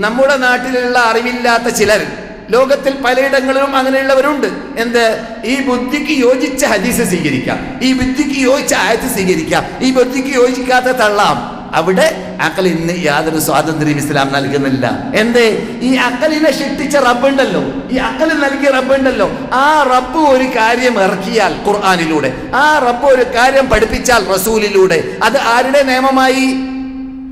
നമ്മുടെ നാട്ടിലുള്ള അറിവില്ലാത്ത ചിലർ ലോകത്തിൽ പലയിടങ്ങളിലും അങ്ങനെയുള്ളവരുണ്ട്. എന്ത്? ഈ ബുദ്ധിക്ക് യോജിച്ച ഹദീസ് സ്വീകരിക്കാം. ഈ ബുദ്ധിക്ക് യോജിച്ച ആയത്ത് സ്വീകരിക്കാം. ഈ ബുദ്ധിക്ക് യോജിക്കാത്ത തള്ളാം. അവിടെ അക്കൽ ഇന്ന് യാതൊരു സ്വാതന്ത്ര്യം ഇസ്ലാം നൽകുന്നില്ല. എന്തേ? ഈ അക്കലിനെ സൃഷ്ടിച്ച റബ്ബുണ്ടല്ലോ. ഈ അക്കൽ നൽകിയ റബ്ബുണ്ടല്ലോ. ആ റബ്ബ് ഒരു കാര്യം ഇറക്കിയാൽ ഖുർആാനിലൂടെ ആ റബ്ബ് ഒരു കാര്യം പഠിപ്പിച്ചാൽ റസൂലിലൂടെ. അത് ആരുടെ നിയമമായി?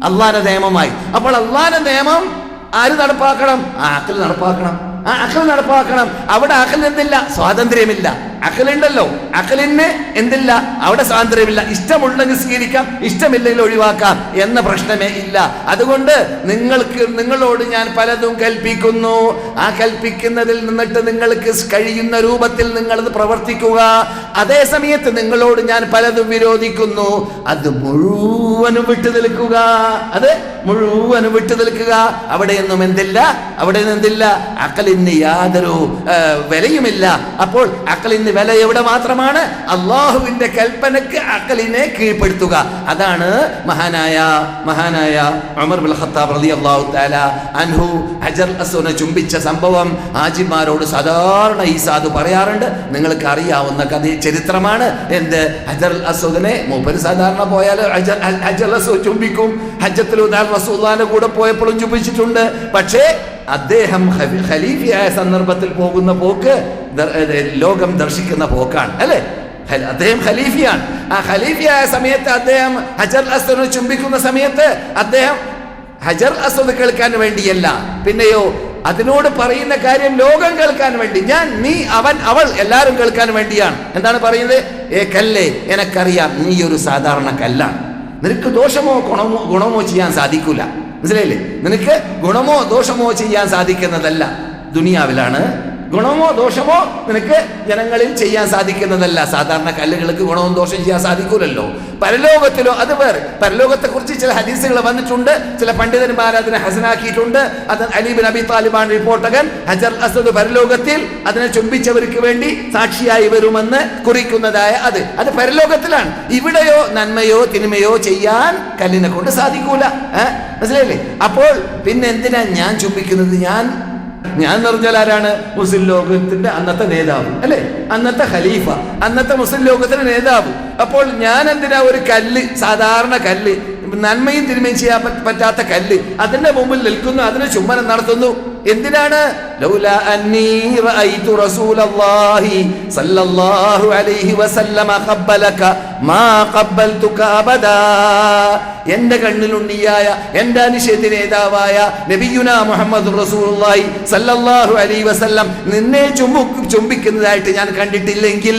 അള്ളാന്റെ നിയമമായി. അപ്പോൾ അള്ളാന്റെ നിയമം ആര് നടപ്പാക്കണം? ആ അക്കൽ നടപ്പാക്കണം. ആ അക്കൽ നടപ്പാക്കണം. അവിടെ അക്കൽ എന്തില്ല? സ്വാതന്ത്ര്യമില്ല. അക്കലുണ്ടല്ലോ അഖലിന് എന്തില്ല? അവിടെ സ്വാതന്ത്ര്യമില്ല. ഇഷ്ടമുണ്ടെങ്കിൽ സ്വീകരിക്കാം ഇഷ്ടമില്ലെങ്കിൽ ഒഴിവാക്കാം എന്ന പ്രശ്നമേ ഇല്ല. അതുകൊണ്ട് നിങ്ങൾക്ക് നിങ്ങളോട് ഞാൻ പലതും കൽപ്പിക്കുന്നു. ആ കൽപ്പിക്കുന്നതിൽ നിന്നിട്ട് നിങ്ങൾക്ക് കഴിയുന്ന രൂപത്തിൽ നിങ്ങളത് പ്രവർത്തിക്കുക. അതേ സമയത്ത് നിങ്ങളോട് ഞാൻ പലതും വിരോധിക്കുന്നു. അത് മുഴുവനും വിട്ടു നിൽക്കുക. അത് മുഴുവനും വിട്ടു നിൽക്കുക. അവിടെയൊന്നും എന്തില്ല? അവിടെ നിന്നെന്തില്ല അക്കലിന് യാതൊരു വിലയുമില്ല. അപ്പോൾ അക്കലിന് വില എവിടെ മാത്രമാണ്? അള്ളാഹുവിന്റെ കൽപ്പനക്ക് അക്കലിനെ കീഴ്പ്പെടുത്തുക. അതാണ് മഹാനായ മഹാനായ ഉമർ ബിൻ ഖത്താബ് അൻഹു ഹജർ ചുംബിച്ച സംഭവം ഹാജിമാരോട് സാധാരണ ഈ സാധു പറയാറുണ്ട്. നിങ്ങൾക്ക് അറിയാവുന്ന കഥ ചരിത്രമാണ്. എന്ത്? ഹജർ അസുദിനെ മൂപ്പര് സാധാരണ പോയാൽ ഹജർ അസു ചുംബിക്കും. ഹജ്ജത്തിൽ കൂടെ പോയപ്പോഴും ചുംബിച്ചിട്ടുണ്ട്. പക്ഷേ അദ്ദേഹം ഖലി- ഖലീഫയായ സന്ദർഭത്തിൽ പോകുന്ന പോക്ക് ലോകം ദർശിക്കുന്ന പോക്കാണ് അല്ലേ? അദ്ദേഹം ഖലീഫിയാണ്. ആ ഖലീഫയായ സമയത്ത് അദ്ദേഹം ഹജർ അസ്വദിനെ ചുംബിക്കുന്ന സമയത്ത് അദ്ദേഹം ഹജർ അസ്വദ് കേൾക്കാൻ വേണ്ടിയല്ല. പിന്നെയോ അതിനോട് പറയുന്ന കാര്യം ലോകം കേൾക്കാൻ വേണ്ടി. ഞാൻ നീ അവൻ അവൾ എല്ലാവരും കേൾക്കാൻ വേണ്ടിയാണ്. എന്താണ് പറയുന്നത്? ഏ കല്ലേ എനക്കറിയാം നീ ഒരു സാധാരണ കല്ലാണ്. നിനക്ക് ദോഷമോ ഗുണമോ ഗുണമോ ചെയ്യാൻ സാധിക്കൂല. മനസ്സിലായില്ലേ? നിനക്ക് ഗുണമോ ദോഷമോ ചെയ്യാൻ സാധിക്കുന്നതല്ല. ദുനിയാവിലാണ് ഗുണമോ ദോഷമോ നിനക്ക് ജനങ്ങളിൽ ചെയ്യാൻ സാധിക്കുന്നതല്ല. സാധാരണ കല്ലുകൾക്ക് ഗുണവും ദോഷം ചെയ്യാൻ സാധിക്കൂലല്ലോ. പരലോകത്തിലോ അത് വേറെ. പരലോകത്തെ കുറിച്ച് ചില ഹദീസുകൾ വന്നിട്ടുണ്ട്. ചില പണ്ഡിതന്മാർ അതിനെ ഹസനാക്കിയിട്ടുണ്ട്. അത് അലീബിൻ അബി താലിബാൻ റിപ്പോർട്ടകൻ. ഹജർ അസദ് പരലോകത്തിൽ അതിനെ ചുംബിച്ചവർക്ക് വേണ്ടി സാക്ഷിയായി വരുമെന്ന് കുറിക്കുന്നതായ അത്. അത് പരലോകത്തിലാണ്. ഇവിടെയോ നന്മയോ തിന്മയോ ചെയ്യാൻ കല്ലിനെ കൊണ്ട് സാധിക്കൂല? മനസ്സിലായില്ലേ? അപ്പോൾ പിന്നെ എന്തിനാ ഞാൻ ചുംബിക്കുന്നത്? ഞാൻ ഞാൻ പറഞ്ഞാൽ ആരാണ്? മുസ്ലിം ലോകത്തിന്റെ അന്നത്തെ നേതാവ് അല്ലെ? അന്നത്തെ ഖലീഫ അന്നത്തെ മുസ്ലിം ലോകത്തിന്റെ നേതാവ്. അപ്പോൾ ഞാൻ എന്തിനാ ഒരു കല്ല് സാധാരണ കല്ല് നന്മയും തിന്മയും ചെയ്യാൻ പറ്റാത്ത കല്ല് അതിന്റെ മുമ്പിൽ നിൽക്കുന്നു അതിന് ചുംബനം നടത്തുന്നു? എന്തിനാണ്? ലൗലാ മാ കണ്ണിലുണ്ണിയായ എന്റെ അനിശ്ചയത്തിൽ നേതാവായ നബിയുന മുഹമ്മദ് റസൂലുള്ളാഹി സല്ലല്ലാഹു അലൈഹി വസല്ലം നിന്നെ ചുംബു ചുംബിക്കുന്നതായിട്ട് ഞാൻ കണ്ടിട്ടില്ലെങ്കിൽ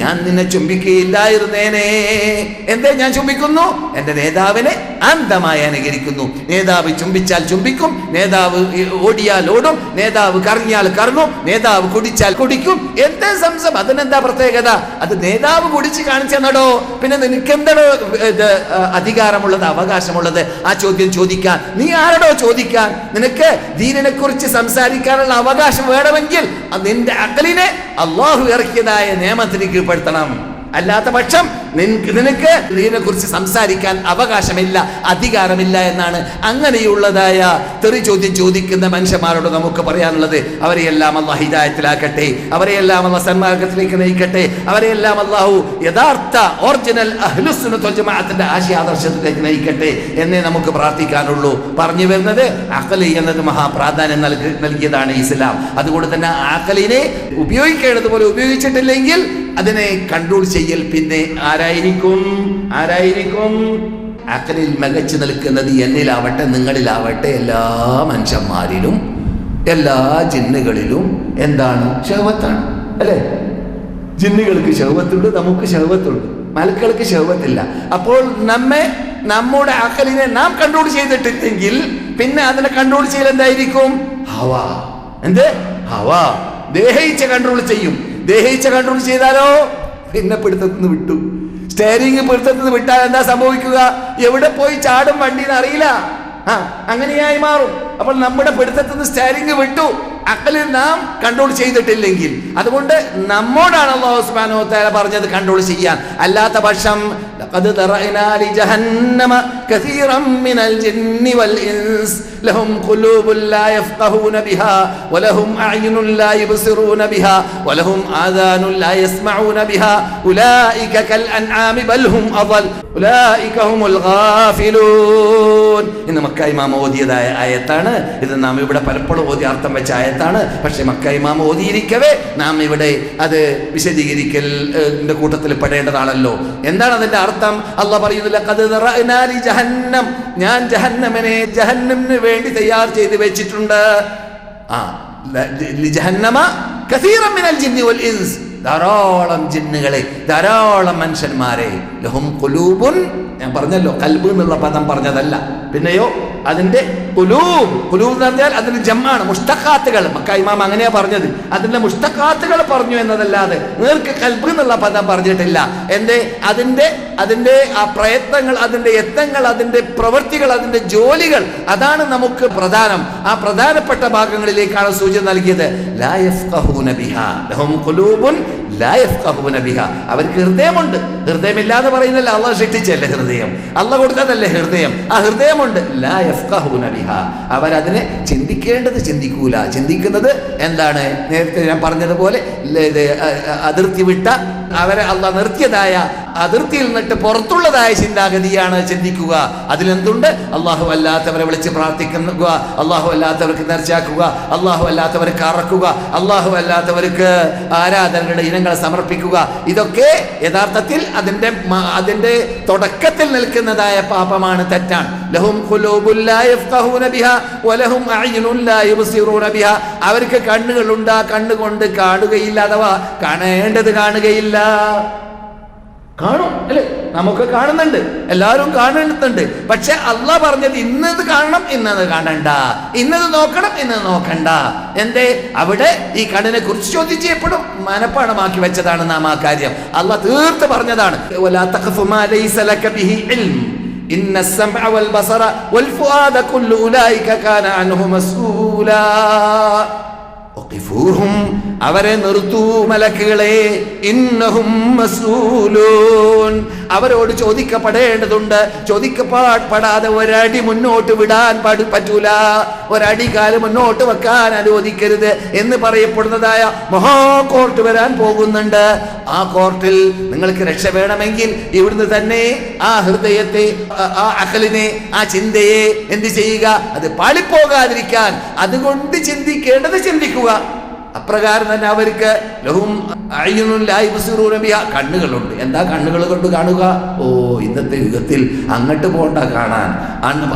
ഞാൻ നിന്നെ ചുംബിക്കുകയില്ലായിരുന്നേനെ. എന്തേ ഞാൻ ചുംബിക്കുന്നു? എന്റെ നേതാവിനെ അന്ധമായി അനുകരിക്കുന്നു. നേതാവ് ചുംബിച്ചാൽ ചുംബിക്കും നേതാവ് ഓടിയാൽ ഓടും നേതാവ് കറങ്ങിയാൽ കറങ്ങും നേതാവ് കുടിച്ചാൽ കുടിക്കും. എന്തേ സംസം അതിനെന്താ പ്രത്യേകത? അത് നേതാവ് കുടിച്ച് കാണിച്ചെന്നടോ. പിന്നെ നിനക്ക് ഇത് ആ, അധികാരമുള്ളത് അവകാശമുള്ളത്? ആ ചോദ്യം ചോദിക്കാൻ. നീ ആരോടോ ചോദിക്കാൻ? നിനക്ക് ദീനിനെ കുറിച്ച് സംസാരിക്കാനുള്ള അവകാശം വേണമെങ്കിൽ നിന്റെ അക്കലിനെ അള്ളാഹു ഇറക്കിയതായ നിയമത്തിന് കീഴ്പ്പെടുത്തണം അല്ലാത്ത പക്ഷം നിനക്ക് നിനക്ക് ഇതിനെ കുറിച്ച് സംസാരിക്കാൻ അവകാശമില്ല അധികാരമില്ല എന്നാണ് അങ്ങനെയുള്ളതായ തെറി ചോദ്യം ചോദിക്കുന്ന മനുഷ്യന്മാരോട് നമുക്ക് പറയാനുള്ളത്. അവരെയെല്ലാം അള്ളാഹ് ഹിദായത്തിലാക്കട്ടെ അവരെയെല്ലാം അള്ളാഹ് സന്മാർഗത്തിലേക്ക് നയിക്കട്ടെ അവരെയെല്ലാം അള്ളാഹു യഥാർത്ഥ ഒറിജിനൽ ജമാഅത്തിന്റെ ആശയാദർശത്തിലേക്ക് നയിക്കട്ടെ എന്നേ നമുക്ക് പ്രാർത്ഥിക്കാനുള്ളൂ. പറഞ്ഞു വരുന്നത് അഖലി എന്നത് മഹാപ്രാധാന്യം നൽകി നൽകിയതാണ് ഇസ്ലാം. അതുകൊണ്ട് തന്നെ ആക്കലിനെ ഉപയോഗിക്കേണ്ടതുപോലെ ഉപയോഗിച്ചിട്ടില്ലെങ്കിൽ അതിനെ കൺട്രോൾ ചെയ്യൽ പിന്നെ ആരായിരിക്കും? ആരായിരിക്കും? അക്കലിൽ മികച്ചു നിൽക്കുന്നത് എന്നിലാവട്ടെ നിങ്ങളിലാവട്ടെ എല്ലാ മനുഷ്യന്മാരിലും എല്ലാ ജിന്നുകളിലും എന്താണ്? ശവത്താണ് അല്ലേ? ജിന്നുകൾക്ക് ശവത്തുണ്ട് നമുക്ക് ശവത്തുണ്ട്. മലക്കൾക്ക് ശവത്തില്ല. അപ്പോൾ നമ്മെ നമ്മുടെ അക്കലിനെ നാം കൺട്രോൾ ചെയ്തിട്ടില്ലെങ്കിൽ പിന്നെ അതിനെ കൺട്രോൾ ചെയ്യൽ എന്തായിരിക്കും? ഹവ. എന്ത്? ഹവ. ദേഹിച്ച കൺട്രോൾ ചെയ്യും. ദേഹിച്ച കൺട്രോൾ ചെയ്താലോ? പിന്നെ പിടുത്തത്തിന് വിട്ടു. സ്റ്റെയറിംഗ് പിടുത്തത്തിന് വിട്ടാൽ എന്താ സംഭവിക്കുക? എവിടെ പോയി ചാടും വണ്ടിന്ന് അറിയില്ല. ആ അങ്ങനെയായി മാറും. അപ്പോൾ നമ്മുടെ പിടുത്തത്തിൽ നിന്ന് സ്റ്റെയറിംഗ് വിട്ടു. അക്കലിൽ നാം കൺട്രോൾ ചെയ്തിട്ടില്ലെങ്കിൽ അതുകൊണ്ട് നമ്മോടാണ് അള്ളാഹു സുബ്ഹാനഹു വതആല പറഞ്ഞത് കൺട്രോൾ ചെയ്യാൻ അല്ലാത്ത പക്ഷം لقد ذرأنا لجهنم كثيرا من الجن والإنس لهم قلوب لا يفقهون بها ولهم أعين لا يبصرون بها ولهم آذان لا يسمعون بها أولئك كالأنعام بل هم أضل أولئك هم الغافلون ഇന്ന് മക്ക ഇമാമ ഓതിയതായ ആയത്താണ് ഇത് നാം ഇവിടെ പലപ്പോഴും ഓതി അർത്ഥം വെച്ച ആയത്താണ്. പക്ഷെ മക്ക ഇമാം ഓതിയിരിക്കവേ നാം ഇവിടെ അത് വിശദീകരിക്കൽ കൂട്ടത്തിൽ പെടേണ്ടതാണല്ലോ എന്താണ് അതിന്റെ അർത്ഥം? അല്ല പറയുന്നില്ല "ഖദ് ദറഅനാ ലി ജഹന്നം. ഞാൻ ജഹന്നമനെ ജഹന്നമിന് വേണ്ടി തയ്യാർ ചെയ്ത് വെച്ചിട്ടുണ്ട്. ആ ജഹന്നമ വൽ ഇൻസ്. ധാരാളം ജിന്നുകളെ ധാരാളം മനുഷ്യന്മാരെ ലഹും കുലൂബുൻ ഞാൻ പറഞ്ഞല്ലോ കൽബ് എന്നുള്ള പദം പറഞ്ഞതല്ല. പിന്നെയോ? അതിന്റെ കുലൂബ്. കുലൂബ് എന്ന് പറഞ്ഞാൽ അതിന്റെ ജമ്മാണ് മുഷ്ടക്കാത്തുകൾ മക്ക ഇമാം അങ്ങനെയാ പറഞ്ഞത്. അതിന്റെ മുഷ്തഖാത്തുകൾ പറഞ്ഞു എന്നതല്ലാതെ നേർക്ക് കൽബ് എന്നുള്ള പദം പറഞ്ഞിട്ടില്ല. എന്റെ അതിന്റെ അതിന്റെ ആ പ്രയത്നങ്ങൾ അതിന്റെ യത്നങ്ങൾ അതിന്റെ പ്രവൃത്തികൾ അതിന്റെ ജോലികൾ അതാണ് നമുക്ക് പ്രധാനം. ആ പ്രധാനപ്പെട്ട ഭാഗങ്ങളിലേക്കാണ് സൂചന നൽകിയത്. അവർക്ക് ഹൃദയമുണ്ട്. ഹൃദയമില്ലാതെ പറയുന്നല്ല അള്ളാഹ് സൃഷ്ടിച്ചല്ലേ ഹൃദയം? അള്ള കൊടുത്തതല്ലേ ഹൃദയം? ആ ഹൃദയമുണ്ട്. അവരതിനെ ചിന്തിക്കേണ്ടത് ചിന്തിക്കൂല. ചിന്തിക്കുന്നത് എന്താണ്? നേരത്തെ ഞാൻ പറഞ്ഞതുപോലെ അതിർത്തി വിട്ട അവരെ അല്ല നിർത്തിയതായ അതിർത്തിയിൽ നിന്നിട്ട് പുറത്തുള്ളതായ ചിന്താഗതിയാണ് ചിന്തിക്കുക. അതിലെന്തുണ്ട്? അള്ളാഹു അല്ലാത്തവരെ വിളിച്ച് പ്രാർത്ഥിക്കുക അള്ളാഹു അല്ലാത്തവർക്ക് നേർച്ചയാക്കുക അള്ളാഹു അല്ലാത്തവർക്ക് അറക്കുക അള്ളാഹു അല്ലാത്തവർക്ക് ആരാധനകളുടെ ഇനങ്ങളെ സമർപ്പിക്കുക. ഇതൊക്കെ യഥാർത്ഥത്തിൽ അതിന്റെ അതിന്റെ തുടക്കത്തിൽ നിൽക്കുന്നതായ പാപമാണ് തെറ്റാണ്. ലഹും വലഹും അവർക്ക് കണ്ണുകളുണ്ട് ആ കണ്ണുകൊണ്ട് കാണുകയില്ല അഥവാ കാണേണ്ടത് കാണുകയില്ല. കാണും അല്ലേ? നമുക്ക് കാണുന്നുണ്ട്. എല്ലാവരും കാണുന്നുണ്ട് പക്ഷെ അള്ള പറഞ്ഞത് ഇന്നത് കാണണം ഇന്നത് കാണണ്ട. ഇന്നത് നോക്കണം ഇന്നത് നോക്കണ്ട. എന്തേ? അവിടെ ഈ കണ്ണിനെ കുറിച്ച് ചോദ്യം ചെയ്യപ്പെടും മനപ്പാടമാക്കി വെച്ചതാണ് നാം ആ കാര്യം. അള്ള തീർത്ത് പറഞ്ഞതാണ്. إن السمع والبصر والفؤاد كل أولئك كان عنه مسؤولا. അവരെ നിർത്തൂ മലക്കുകളെ ഇന്നഹും അവരോട് ചോദിക്കപ്പെടേണ്ടതുണ്ട്. ചോദിക്കപ്പെടാതെ ഒരടി മുന്നോട്ട് വിടാൻ പാടി പറ്റൂല. ഒരടി കാൽ മുന്നോട്ട് വെക്കാൻ അനുവദിക്കരുത് എന്ന് പറയപ്പെടുന്നതായ മഹാ കോർട്ട് വരാൻ പോകുന്നുണ്ട്. ആ കോർട്ടിൽ നിങ്ങൾക്ക് രക്ഷ വേണമെങ്കിൽ ഇവിടുന്ന് തന്നെ ആ ഹൃദയത്തെ ആ- അഖലിനെ ആ ചിന്തയെ എന്ത് ചെയ്യുക? അത് പാളിപ്പോകാതിരിക്കാൻ. അതുകൊണ്ട് ചിന്തിക്കേണ്ടത് ചിന്തിക്കുക. было അപ്രകാരം തന്നെ അവർക്ക് ലഹും കണ്ണുകളുണ്ട്. എന്താ കണ്ണുകൾ കൊണ്ട് കാണുക? ഓ ഇന്നത്തെ യുഗത്തിൽ അങ്ങോട്ട് പോകണ്ട കാണാൻ.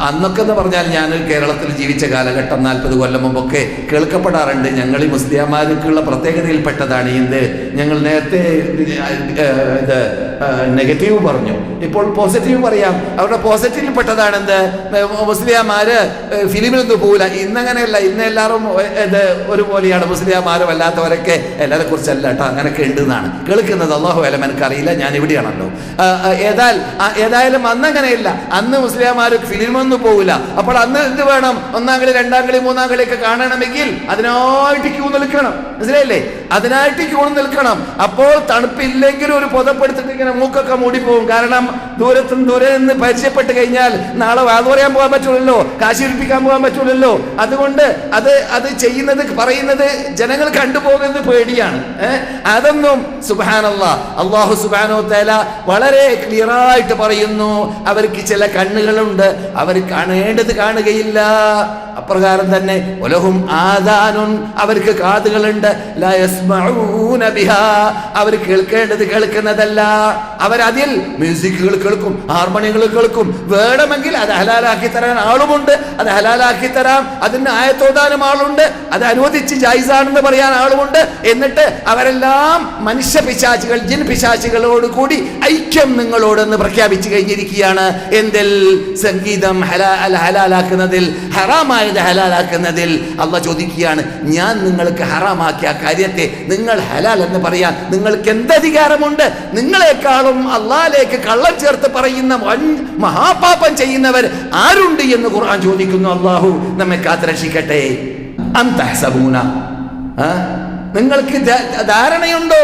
അന്നൊക്കെ എന്ന് പറഞ്ഞാൽ ഞാൻ കേരളത്തിൽ ജീവിച്ച കാലഘട്ടം നാൽപ്പത് കൊല്ലം മുമ്പൊക്കെ കേൾക്കപ്പെടാറുണ്ട്. ഞങ്ങൾ ഈ മുസ്ലിംമാർക്കുള്ള പ്രത്യേകതയിൽപ്പെട്ടതാണ് എന്ത്? ഞങ്ങൾ നേരത്തെ ഇത് നെഗറ്റീവ് പറഞ്ഞു. ഇപ്പോൾ പോസിറ്റീവ് പറയാം. അവരുടെ പോസിറ്റീവിൽ പെട്ടതാണ് എന്ത് മുസ്ലിംമാര് ഫിലിമിലൊന്നും പോകില്ല ഇന്നങ്ങനെയല്ല. ഇന്ന് എല്ലാവരും ഇത് ഒരുപോലെയാണ്. മുസ്ലിംമാരും അല്ലാത്തവരൊക്കെ എല്ലാവരെ കുറിച്ചല്ല കേട്ടോ അങ്ങനെയൊക്കെ ഉണ്ട് എന്നാണ് കേൾക്കുന്നത് അള്ളാഹു അലം എനിക്കറിയില്ല ഞാൻ ഇവിടെയാണല്ലോ. ആ, ഏതായാലും അന്ന് അങ്ങനെയില്ല അന്ന് മുസ്ലിംമാർ ഫിലിമൊന്നും പോകില്ല അപ്പോൾ അന്ന് എന്ത് വേണം? ഒന്നാം കളി രണ്ടാം കളി മൂന്നാം കളിയൊക്കെ കാണണമെങ്കിൽ അതിനായിട്ട് ക്യൂ നിൽക്കണം. മനസ്സിലായില്ലേ? അതിനായിട്ട് ക്യൂ നിൽക്കണം. അപ്പോൾ തണുപ്പില്ലെങ്കിലും ഒരു പുതപ്പെടുത്തിട്ട് ഇങ്ങനെ മൂക്കൊക്കെ മൂടിപ്പോകും കാരണം ദൂരത്തും ദൂരെ നിന്ന് പരിചയപ്പെട്ട് കഴിഞ്ഞാൽ നാളെ വാത് പറയാൻ പോകാൻ പറ്റൂലല്ലോ. കാശിരിപ്പിക്കാൻ പോകാൻ പറ്റൂലല്ലോ. അതുകൊണ്ട് അത് അത് ചെയ്യുന്നത് പറയുന്നത് ജനങ്ങൾ കണ്ടുപോകുന്നത് പേടിയാണ്. അതൊന്നും സുബാനല്ല അള്ളാഹു സുബാനോ തേല വളരെ ക്ലിയർ ആയിട്ട് പറയുന്നു. അവർക്ക് ചില കണ്ണുകളുണ്ട്. അവർ കാണേണ്ടത് കാണുകയില്ല. അപ്രകാരം തന്നെ ഒലഹും ആദാനുൻ. അവർക്ക് കാതുകളുണ്ട്. ലാ യസ്മഊന ബിഹാ. അവർ കേൾക്കേണ്ടത് കേൾക്കുന്നതല്ല. അവരതിൽ മ്യൂസിക്കുകൾ കേൾക്കും ഹാർമോണിയങ്ങൾ കേൾക്കും. വേണമെങ്കിൽ അത് ഹലാലാക്കി തരാൻ ആളുമുണ്ട്. അത് ഹലാലാക്കി തരാം. അതിന് ആയത്തോതാനും ആളുണ്ട്. അത് അനുവദിച്ച് ജൈസാണെന്ന് പറയാൻ ആളുമുണ്ട്. എന്നിട്ട് അവരെല്ലാം മനുഷ്യ പിശാചികൾ ജിൻ പിശാചികളോട് കൂടി ഐക്യം നിങ്ങളോടെന്ന് പ്രഖ്യാപിച്ചു കഴിഞ്ഞിരിക്കുകയാണ്. എന്തിൽ? സംഗീതം ഹലാ ഹലാലാക്കുന്നതിൽ ഹറാമായത് ഹലാലാക്കുന്നതിൽ. അള്ള ചോദിക്കുകയാണ് ഞാൻ നിങ്ങൾക്ക് ഹറാമാക്കിയ ആ കാര്യത്തെ നിങ്ങൾ ഹലാൽ എന്ന് പറയാൻ നിങ്ങൾക്ക് എന്ത് അധികാരമുണ്ട് നിങ്ങളെക്കാളും അള്ളാലേക്ക് കള്ളം ചേർത്ത് പറയുന്ന മഹാപാപം ചെയ്യുന്നവർ ആരുണ്ട് എന്ന് ഖുർആൻ ചോദിക്കുന്നു. അള്ളാഹു നമ്മെ കാത്തരക്ഷിക്കട്ടെ. അന്തഹസബൂന തഹ്സബൂന നിങ്ങൾക്ക് ധാരണയുണ്ടോ?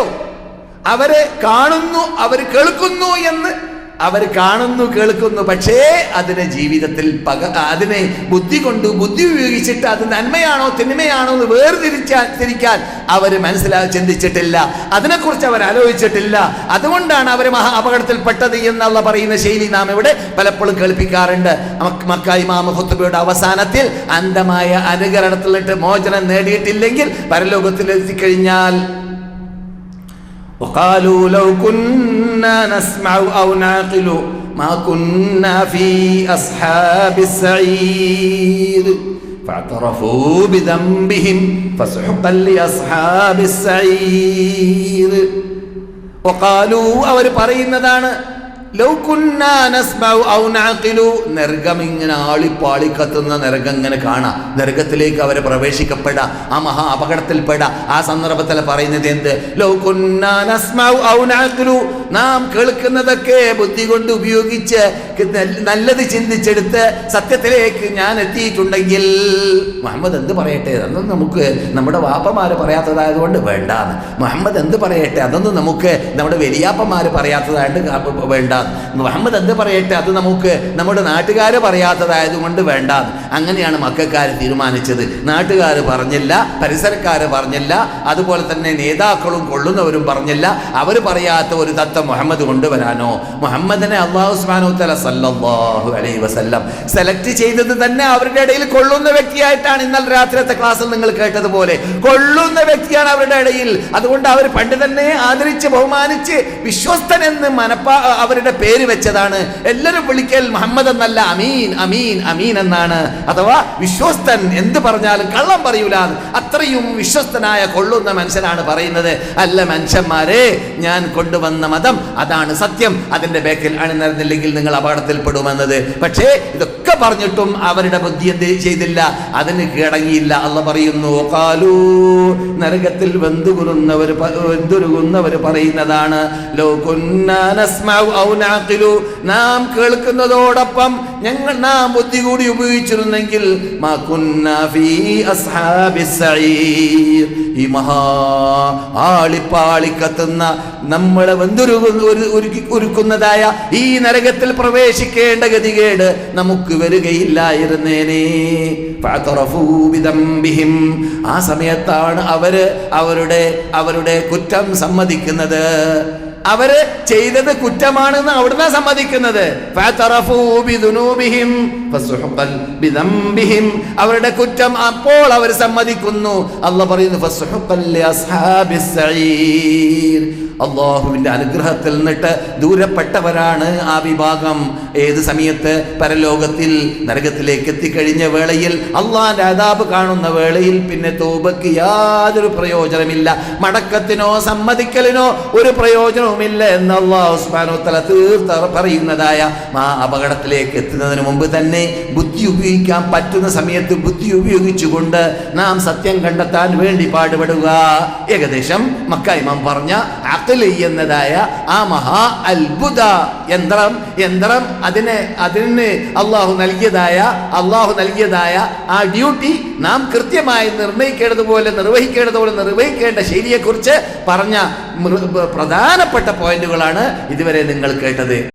അവരെ കാണുന്നു അവർ കേൾക്കുന്നു എന്ന് അവർ കാണുന്നു കേൾക്കുന്നു. പക്ഷേ അതിനെ ജീവിതത്തിൽ പക അതിനെ ബുദ്ധി കൊണ്ട് ബുദ്ധി ഉപയോഗിച്ചിട്ട് അത് നന്മയാണോ തിന്മയാണോ എന്ന് വേർതിരിച്ചാൽ തിരിക്കാൻ അവർ മനസ്സിലാ ചിന്തിച്ചിട്ടില്ല. അതിനെക്കുറിച്ച് അവർ ആലോചിച്ചിട്ടില്ല. അതുകൊണ്ടാണ് അവർ മഹാ അപകടത്തിൽപ്പെട്ടത് എന്നുള്ള പറയുന്ന ശൈലി നാം ഇവിടെ പലപ്പോഴും കേൾപ്പിക്കാറുണ്ട്. മക്കായി ഖുത്തുബയുടെ അവസാനത്തിൽ അന്ധമായ അനുകരണത്തിലിട്ട് മോചനം നേടിയിട്ടില്ലെങ്കിൽ പരലോകത്തിൽ എത്തിക്കഴിഞ്ഞാൽ وقالوا لو كنا نسمع أو نعقل ما كنا في أصحاب السعير فاعترفوا بذنبهم فسحقا لأصحاب السعير وقالوا അവർ പറയുന്നതാണ് നരകം ഇങ്ങനെ ആളിപ്പാളി കത്തുന്ന നരകം ഇങ്ങനെ കാണാം. നരകത്തിലേക്ക് അവരെ പ്രവേശിക്കപ്പെടാ. ആ മഹാ അപകടത്തിൽപ്പെടാം. ആ സന്ദർഭത്തിൽ പറയുന്നത് എന്ത്? നാം കേൾക്കുന്നതൊക്കെ ബുദ്ധി കൊണ്ട് ഉപയോഗിച്ച് നല്ലത് ചിന്തിച്ചെടുത്ത് സത്യത്തിലേക്ക് ഞാൻ എത്തിയിട്ടുണ്ടെങ്കിൽ മുഹമ്മദ് എന്ത് പറയട്ടെ? അതൊന്നും നമുക്ക് നമ്മുടെ വാപ്പമാര് പറയാത്തതായതുകൊണ്ട് വേണ്ടാന്ന്. മുഹമ്മദ് എന്ത് പറയട്ടെ? അതൊന്നും നമുക്ക് നമ്മുടെ വലിയാപ്പന്മാര് പറയാത്തതായിട്ട് വേണ്ട മുഹമ്മദ് എന്ത് പറയട്ടെ? അത് നമുക്ക് നമ്മുടെ നാട്ടുകാർ പറയാത്തതായത് കൊണ്ട് വേണ്ട അങ്ങനെയാണ് മക്കാർ തീരുമാനിച്ചത്. നാട്ടുകാർ പറഞ്ഞില്ല പരിസരക്കാർ പറഞ്ഞില്ല അതുപോലെ തന്നെ നേതാക്കളും കൊള്ളുന്നവരും പറഞ്ഞില്ല. അവർ പറയാത്ത ഒരു തത്വം മുഹമ്മദ് കൊണ്ടുവരാനോ? മുഹമ്മദിനെ അള്ളാഹു സുബ്ഹാനഹു തആല സല്ലല്ലാഹു അലൈഹി വസല്ലം സെലക്ട് ചെയ്തത് തന്നെ അവരുടെ ഇടയിൽ കൊള്ളുന്ന വ്യക്തിയായിട്ടാണ് ഇന്നലെ രാത്രിയത്തെ ക്ലാസ്സിൽ നിങ്ങൾ കേട്ടതുപോലെ. കൊള്ളുന്ന വ്യക്തിയാണ് അവരുടെ ഇടയിൽ. അതുകൊണ്ട് അവർ പണ്ട് തന്നെ ആദരിച്ച് ബഹുമാനിച്ച് വിശ്വസ്തനെന്ന് മനപ്പാ അവരുടെ പേര് വെച്ചതാണ്. എല്ലാവരും വിളിക്കൽ മുഹമ്മദ് എന്നല്ല അമീൻ അമീൻ അമീൻ എന്നാണ്. അഥവാ വിശ്വസ്തൻ എന്ത് പറഞ്ഞാലും കള്ളം പറയൂല. അത്രയും വിശ്വസ്തനായ കൊള്ളുന്ന മനുഷ്യനാണ് പറയുന്നത്. അല്ല മനുഷ്യന്മാരെ ഞാൻ കൊണ്ടുവന്ന മതം അതാണ് സത്യം. അതിന്റെ ബേക്കിൽ അണിനിരന്നില്ലെങ്കിൽ നിങ്ങൾ അപകടത്തിൽപ്പെടുമെന്നത്. പക്ഷേ ഇതൊക്കെ പറഞ്ഞിട്ടും അവരുടെ ബുദ്ധി എന്ത് ചെയ്തില്ല? അതിന് കിടങ്ങിയില്ല അല്ല പറയുന്നു കാലൂ നരകത്തിൽ വെന്തുകുറുന്നവർ വെന്തുരുകുന്നവർ പറയുന്നതാണ് നാം കേൾക്കുന്നതോടൊപ്പം ഞങ്ങൾ നാം ബുദ്ധി കൂടി ഉപയോഗിച്ചിരുന്നെങ്കിൽ ഈ മഹാ ആളിപ്പാളി കത്തുന്ന നമ്മളെ ഒരുക്കുന്നതായ ഈ നരകത്തിൽ പ്രവേശിക്കേണ്ട ഗതികേട് നമുക്ക് വരികയില്ലായിരുന്നേനേ. ആ സമയത്താണ് അവർ അവരുടെ അവരുടെ കുറ്റം സമ്മതിക്കുന്നത് അവർ ചെയ്തത് കുറ്റമാണെന്ന് അവിടുന്ന് സമ്മതിക്കുന്നത്. അവരുടെ കുറ്റം അപ്പോൾ അവർ സമ്മതിക്കുന്നു അല്ല പറയുന്നു. അള്ളാഹുവിന്റെ അനുഗ്രഹത്തിൽ നിന്നിട്ട് ദൂരപ്പെട്ടവരാണ് ആ വിഭാഗം ഏത് സമയത്ത് പരലോകത്തിൽ നരകത്തിലേക്ക് എത്തിക്കഴിഞ്ഞ വേളയിൽ അള്ളാഹിന്റെ അതാബ് കാണുന്ന വേളയിൽ പിന്നെ തോബക്ക് യാതൊരു പ്രയോജനമില്ല മടക്കത്തിനോ സമ്മതിക്കലിനോ ഒരു പ്രയോജനവുമില്ല എന്ന് അള്ളാഹു തആല തീർത്ത പറയുന്നതായ ആ അപകടത്തിലേക്ക് എത്തുന്നതിന് മുമ്പ് തന്നെ ബുദ്ധി ഉപയോഗിക്കാൻ പറ്റുന്ന സമയത്ത് ബുദ്ധി ഉപയോഗിച്ചുകൊണ്ട് നാം സത്യം കണ്ടെത്താൻ വേണ്ടി പാടുപെടുക. ഏകദേശം മക്കായിമാം പറഞ്ഞ അഖലി എന്നതായ ആ മഹാ അത്ഭുത യന്ത്രം യന്ത്രം അതിനെ അതിന് അള്ളാഹു നൽകിയതായ അള്ളാഹു നൽകിയതായ ആ ഡ്യൂട്ടി നാം കൃത്യമായി നിർണയിക്കേണ്ടതുപോലെ നിർവഹിക്കേണ്ടതുപോലെ നിർവഹിക്കേണ്ട ശൈലിയെക്കുറിച്ച് പറഞ്ഞ മൃ- പ്രധാനപ്പെട്ട പോയിന്റുകളാണ് ഇതുവരെ നിങ്ങൾ കേട്ടത്.